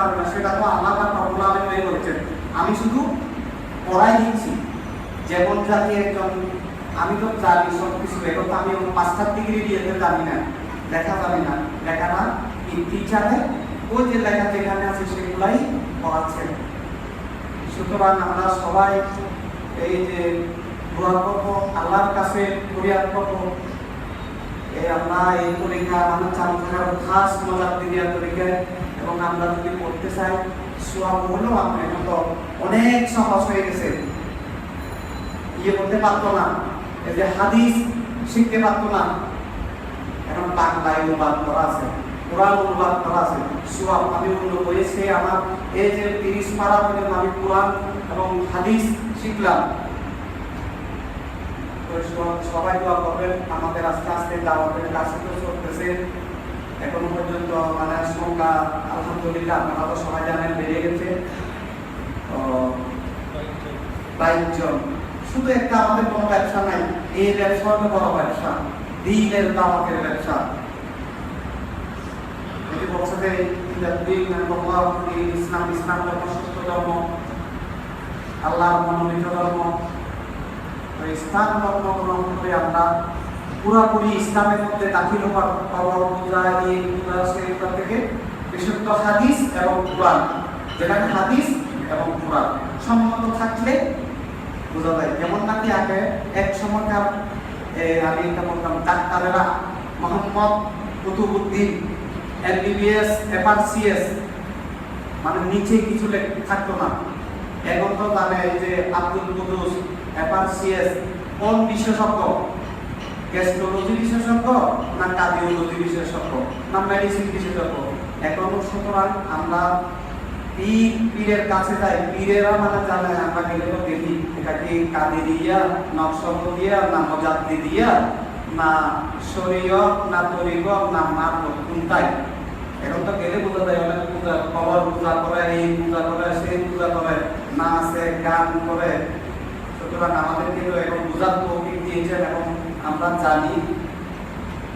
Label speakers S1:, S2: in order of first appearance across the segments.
S1: পারবে না, সেটা তো আল্লাহ পাক রব্বুল আলামিন করেছেন আমি শুধু পড়াই দিচ্ছি যেমন জাতি একজন, আমি তো জানি সব কিছু এখন তো আমি মাস্টার ডিগ্রি দিয়েতে জানি না, লেখা জানি না। লেখা না টিচারে ওই যে লেখা যেখানে আছে সেগুলাই পড়াচ্ছেন সুতরাং আমরা সবাই এই যে দোয়া আল্লাহর কাছে ফরিয়াদ করব। এই আমরা এই পরীক্ষা আমাদের চালু থাকার খাস মজার দিদিয়া পরীক্ষা এবং আমরা যদি পড়তে চাই সোয়াব হলেও আমরা এখন তো অনেক সহজ হয়ে গেছে। ইয়ে করতে পারতো না, এই যে হাদিস শিখতে পারতো না। এখন বাংলায় অনুবাদ করা আছে, কোরআন অনুবাদ করা আছে সোয়াব আমি অন্য বইয়েছে আমার। এই যে তিরিশ পারা পর্যন্ত আমি কোরআন এবং হাদিস শিখলাম। সবাই দোয়া করবেন, আমাদের আস্তে আস্তে দাওয়াতের তো চলতেছে। এখনও পর্যন্ত মানে সংখ্যা আলহামদুলিল্লাহ আপনারা তো সবাই জানেন বেড়ে গেছে। শুধু একটা আমাদের কোনো ব্যবসা নাই, এই ব্যবসা হলো বড় ব্যবসা, দিনের দাওয়াতের ব্যবসা। এটি বলছে যে আল্লাহ ইসলাম ইসলাম ধর্ম সত্য ধর্ম, আল্লাহর মনোনীত ধর্ম। ইসলাম ধর্ম গ্রহণ করে আমরা পুরাপুরি ইসলামের মধ্যে দাখিল হওয়ার পূজা এই পূজা সেগুলো থেকে বিশুদ্ধ হাদিস এবং কোরআন, যেখানে হাদিস এবং কোরআন সম্মত থাকলে বোঝা যায়। যেমন নাকি আগে এক সময়কার আমি এটা বলতাম, ডাক্তারেরা মোহাম্মদ কুতুবুদ্দিন এমবিবিএস এফআরসিএস মানে নিচে কিছু থাকতো না। এখন তো জানে যে আব্দুল কুদুস এফআরসিএস কোন বিশেষজ্ঞ গ্যাস্ট্রোলজি বিশেষজ্ঞ না কার্ডিওলজি বিশেষজ্ঞ না মেডিসিন বিশেষজ্ঞ এখন সুতরাং আমরা পীর পীরের কাছে যাই। পীরেরা মানে জানে, আমরা গেলে তো দেখি? এটা কি কাদেরিয়া নকশবন্দিয়া না মজাদ্দিদিয়া না শরীয়ত, না তরিকত না মার্গ কোনটাই? এখন তো গেলে বোঝা যায়, অনেক পূজা কবর পূজা করে, এই পূজা করে, সেই পূজা করে, নাচে, গান করে। সুতরাং আমাদেরকে তো এখন বোঝার তৌফিক দিয়েছেন আমরা জানি,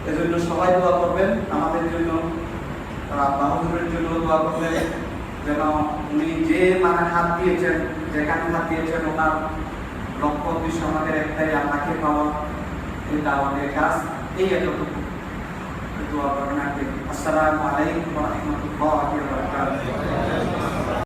S1: এজন্য সবাই দোয়া করবেন, আমাদের জন্য আব্বা জন্য দোয়া করবেন, যেন উনি যে মানে হাত দিয়েছেন, যেখানে হাত দিয়েছেন, ওনার লক্ষ্য উদ্দেশ্য আমাদের একটাই, আল্লাহকে পাওয়া, এটা আমাদের কাজ, এই এতটুকু। দোয়া করবেন আসসালামু আলাইকুম রাহমাতুল্লাহি